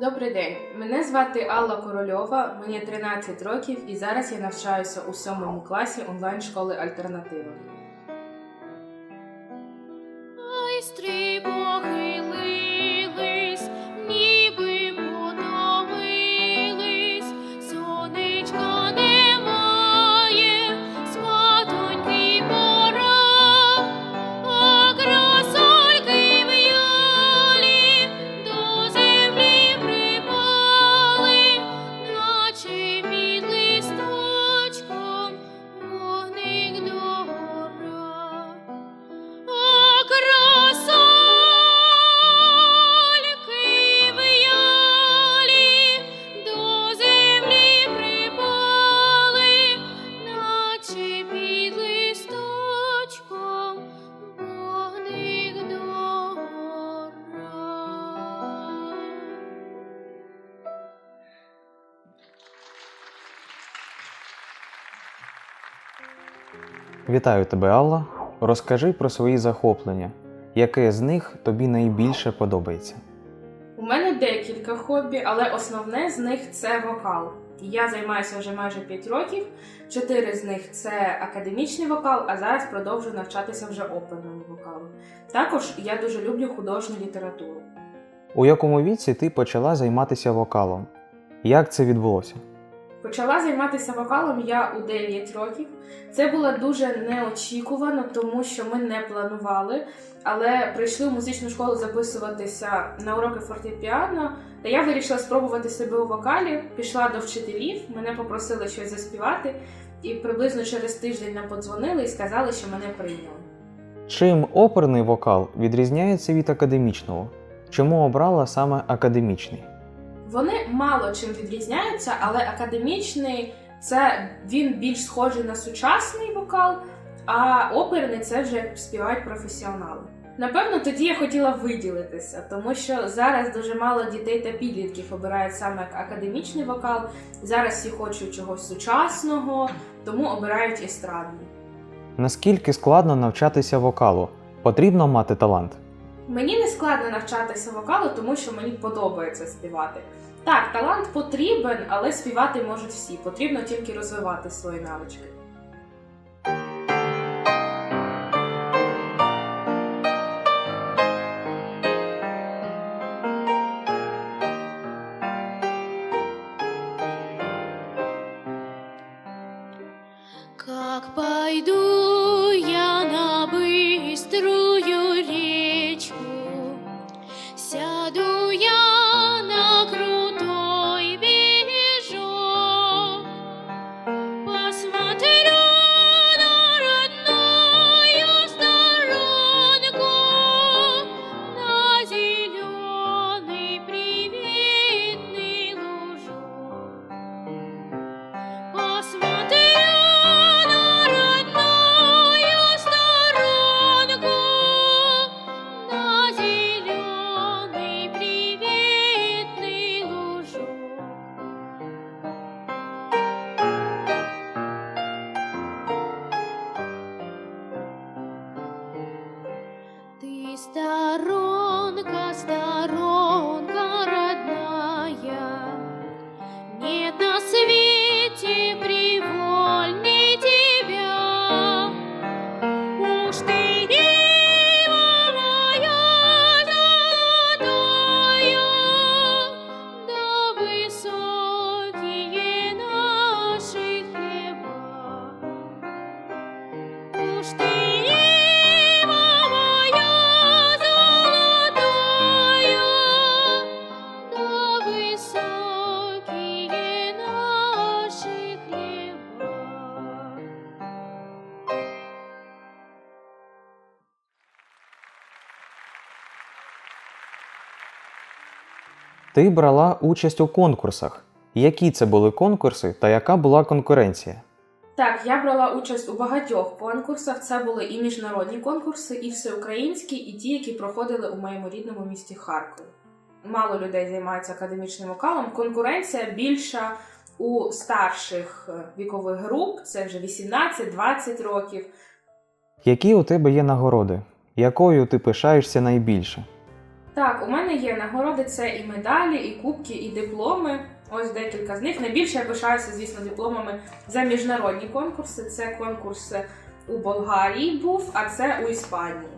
Добрий день, мене звати Алла Корольова, мені 13 років і зараз я навчаюся у сьомому класі онлайн-школи Альтернатива. Вітаю тебе, Алла. Розкажи про свої захоплення. Яке з них тобі найбільше подобається? У мене декілька хобі, але основне з них це вокал. Я займаюся вже майже 5 років. Чотири з них це академічний вокал, а зараз продовжую навчатися вже оперному вокалу. Також я дуже люблю художню літературу. У якому віці ти почала займатися вокалом? Як це відбулося? Почала займатися вокалом я у 9 років. Це було дуже неочікувано, тому що ми не планували. Але прийшли в музичну школу записуватися на уроки фортепіано. Та я вирішила спробувати себе у вокалі. Пішла до вчителів, мене попросили щось заспівати, і приблизно через тиждень нам подзвонили і сказали, що мене прийняли. Чим оперний вокал відрізняється від академічного? Чому обрала саме академічний? Вони мало чим відрізняються, але академічний це він більш схожий на сучасний вокал, а оперний це вже співають професіонали. Напевно, тоді я хотіла виділитися, тому що зараз дуже мало дітей та підлітків обирають саме академічний вокал. Зараз всі хочуть чогось сучасного, тому обирають естрадний. Наскільки складно навчатися вокалу? Потрібно мати талант. Мені не складно навчатися вокалу, тому що мені подобається співати. Так, талант потрібен, але співати можуть всі. Потрібно тільки розвивати свої навички. Ти брала участь у конкурсах. Які це були конкурси та яка була конкуренція? Так, я брала участь у багатьох конкурсах. Це були і міжнародні конкурси, і всеукраїнські, і ті, які проходили у моєму рідному місті Харкові. Мало людей займаються академічним вокалом. Конкуренція більша у старших е, вікових груп, це вже 18-20 років. Які у тебе є нагороди? Якою ти пишаєшся найбільше? Так, у мене є нагороди, це і медалі, і кубки, і дипломи. Ось декілька з них. Найбільше я пишаюся, звісно, дипломами за міжнародні конкурси. Це конкурс у Болгарії був, а це у Іспанії.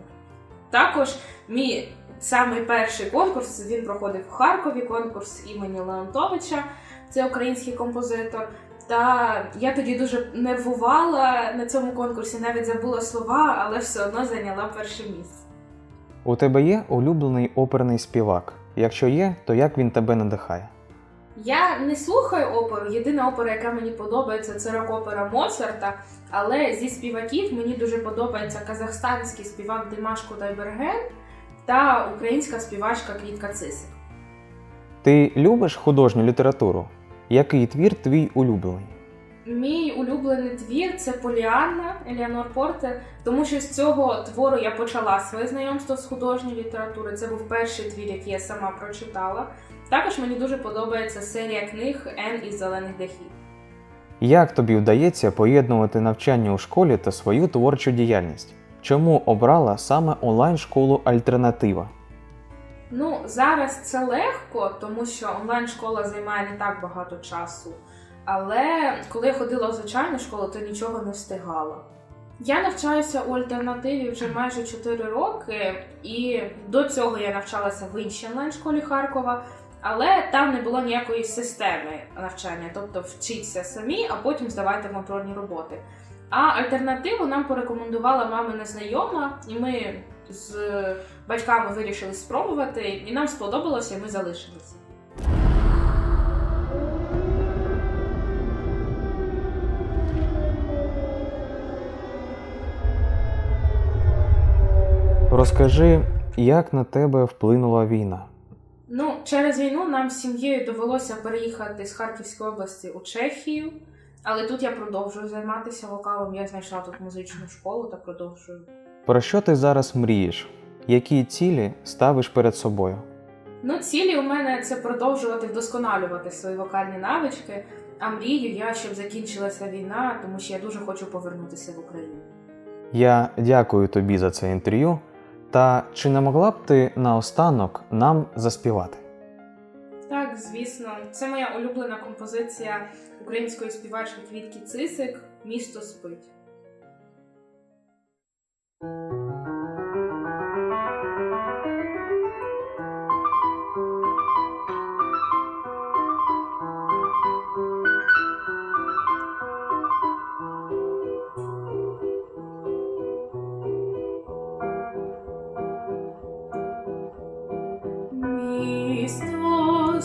Також мій самий перший конкурс він проходив в Харкові, конкурс імені Леонтовича, це український композитор. Та я тоді дуже нервувала на цьому конкурсі, навіть забула слова, але все одно зайняла перше місце. У тебе є улюблений оперний співак? Якщо є, то як він тебе надихає? Я не слухаю оперу. Єдина опера, яка мені подобається, це рок-опера Моцарта. Але зі співаків мені дуже подобається казахстанський співак Димаш Кудайберген та українська співачка Квітка Цисик. Ти любиш художню літературу? Який твір твій улюблений? Мій улюблений твір це Поліанна Еліанор Порте, тому що з цього твору я почала своє знайомство з художньою літературою. Це був перший твір, який я сама прочитала. Також мені дуже подобається серія книг Ен із зелених дахів. Як тобі вдається поєднувати навчання у школі та свою творчу діяльність? Чому обрала саме онлайн-школу Альтернатива? Ну, зараз це легко, тому що онлайн-школа займає не так багато часу. Але коли я ходила в звичайну школу, то нічого не встигала. Я навчаюся у альтернативі вже майже 4 роки, і до цього я навчалася в іншій онлайн-школі Харкова, але там не було ніякої системи навчання, тобто вчіться самі, а потім здавайте контрольні роботи. А альтернативу нам порекомендувала мамина знайома, і ми з батьками вирішили спробувати, і нам сподобалося, і ми залишилися. Розкажи, як на тебе вплинула війна? Ну, через війну нам з сім'єю довелося переїхати з Харківської області у Чехію, але тут я продовжую займатися вокалом. Я знайшла тут музичну школу та продовжую. Про що ти зараз мрієш? Які цілі ставиш перед собою? Ну, цілі у мене це продовжувати вдосконалювати свої вокальні навички. А мрію я, щоб закінчилася війна, тому що я дуже хочу повернутися в Україну. Я дякую тобі за це інтерв'ю. Та чи не могла б ти наостанок нам заспівати? Так, звісно, це моя улюблена композиція української співачки Квітки Цисик Місто спить. Місто